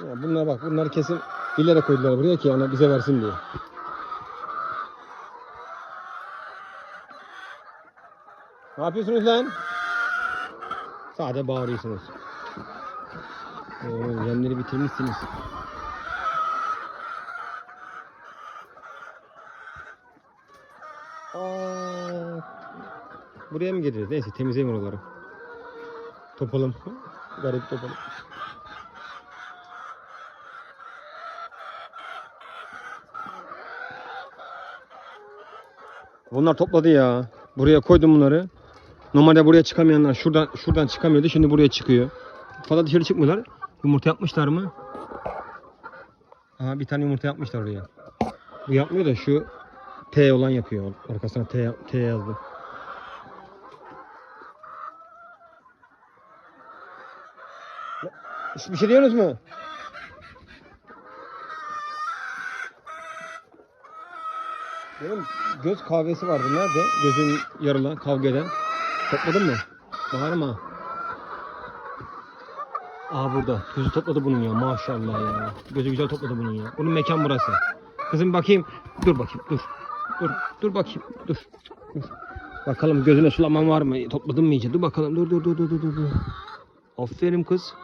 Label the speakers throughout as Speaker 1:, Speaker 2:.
Speaker 1: Ya bunlar bak bunlar kesin bilerek koydular buraya ki yani bize versin diye. Ne yapıyorsunuz lan? Sadece bağırıyorsunuz. Oo, yemleri bitirmişsiniz. Buraya mı geliriz? Neyse temizleyin oraları. Topalım. Garip topalım. Bunlar topladı ya. Buraya koydum bunları. Normalde buraya çıkamayanlar şuradan şuradan çıkamıyordu. Şimdi buraya çıkıyor. Fazla dışarı çıkmıyorlar. Yumurta yapmışlar mı? Aha bir tane yumurta yapmışlar oraya. Bu yapmıyor da şu T olan yapıyor. Arkasına T, T yazdı. Bir şey diyorsunuz mu? Benim göz kahvesi vardı. Nerede? Gözün yarılan kavga eden. Topladın mı? Baharım ha. Aa burada. Gözü topladı bunun ya. Maşallah ya. Gözü güzel topladı bunun ya. Bunun mekan burası. Kızım bakayım. Dur bakayım. Dur. Dur. Dur bakayım. Dur. Dur. Bakalım gözüne sulaman var mı? Topladın mı iyice? Dur bakalım. Dur dur dur dur dur dur. Aferin kız.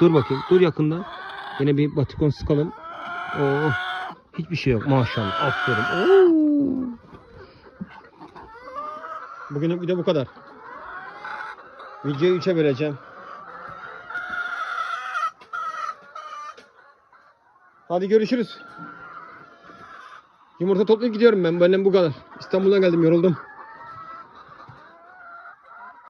Speaker 1: Dur bakayım. Dur yakında. Yine bir batikon sıkalım. Oo. Hiçbir şey yok. Maşallah. Aferin. Oo. Bugünlük video bu kadar. Videoyu 3'e böleceğim. Hadi görüşürüz. Yumurta toplayıp gidiyorum ben. Benden bu kadar. İstanbul'a geldim yoruldum.